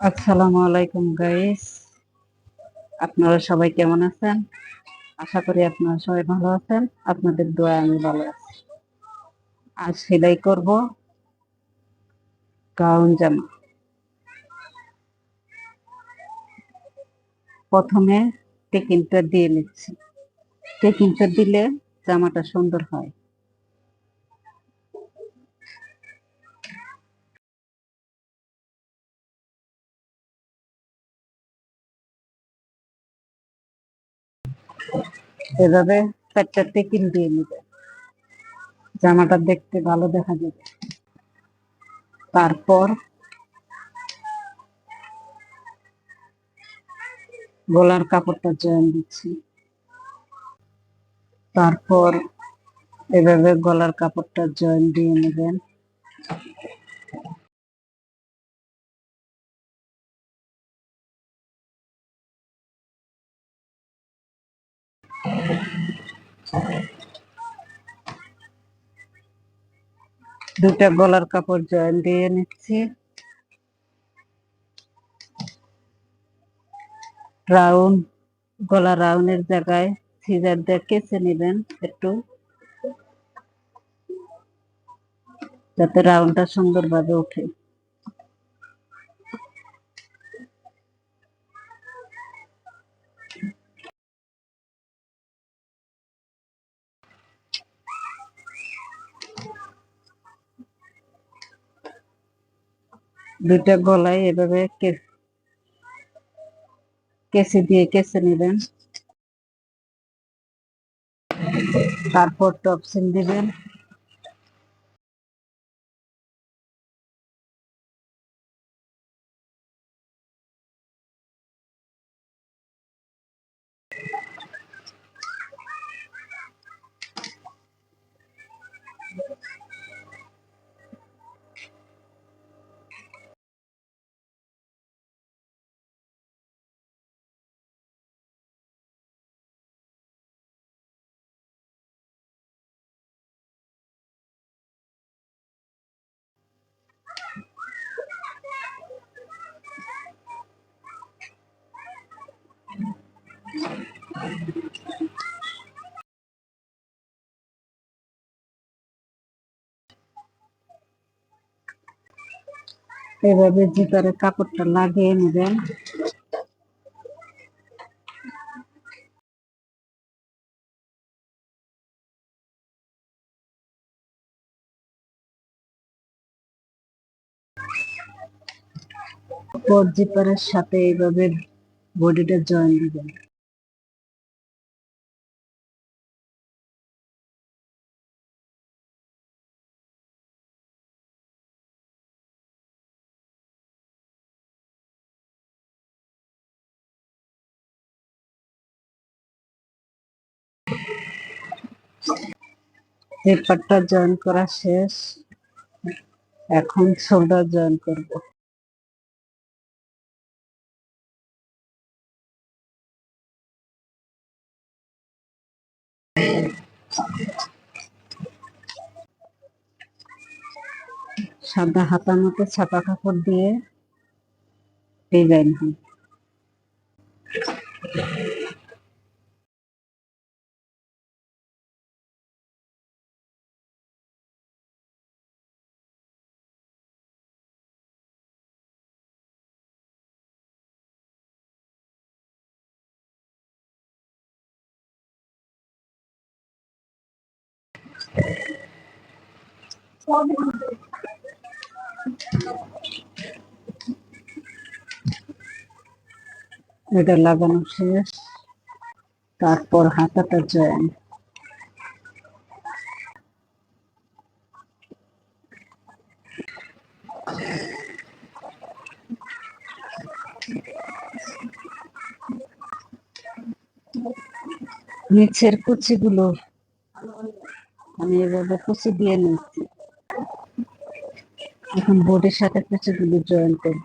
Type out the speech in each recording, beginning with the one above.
আসসালামু আলাইকুম গাইস আপনারা সবাই কেমন আছেন? আশা করি আপনারা সবাই ভালো আছেন। আপনাদের দোয়া আমি ভালো আছি। আজ সেলাই করব গাউন জামা। প্রথমে টেকিনটা দিয়ে নিচ্ছি। টেকিনটা দিলে জামাটা সুন্দর হয়। এভাবে চারটা কিন দিয়ে নিবে। জামাটা দেখতে ভালো দেখা যাবে। তারপর গলার কাপড়টা জয়েন দিচ্ছি। তারপর এভাবে গলার কাপড়টা জয়েন দিয়ে নেবেন। দুটা গলার কাপড় জয়েন দিয়ে নিচ্ছি। রাউন্ড গলা রাউন্ডের জায়গায় সিজার দিয়ে কেচে নেবেন একটু। যাতে রাউন্ডটা সুন্দরভাবে ওঠে। দুইটা গলায় এভাবে কেসে দিয়ে কেসে নেবেন। তারপর টপসিন দিবেন। এভাবে জিপারে কাপড়টা লাগিয়ে নেবেন। জিপারের সাথে এইভাবে বডিটা জয়েন দিবেন। পেপারটা জয়েন করা শেষ। এখন শোল্ডার জয়েন করব। সাদা হাতা মতো ছাপা কাপড় দিয়ে ডিজাইন হয়। এটা লাগানো শেষ। তারপর হাতাটা জয়েন। নিচের কুচিগুলো আমি এভাবে কুচি দিয়ে নিচ্ছি। এখন বোর্ডের সাথে কুচিগুলো জয়েন করব।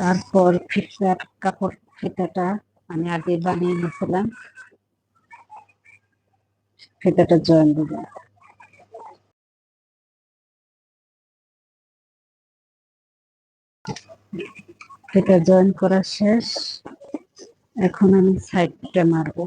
তারপর ফিতার কাপড় ফিতাটা আমি আগে বানিয়ে নিয়েছিলাম। ফিতাটা জয়েন দেবো ফিতা জয়েন করা শেষ। এখন আমি সাইডটা মারবো।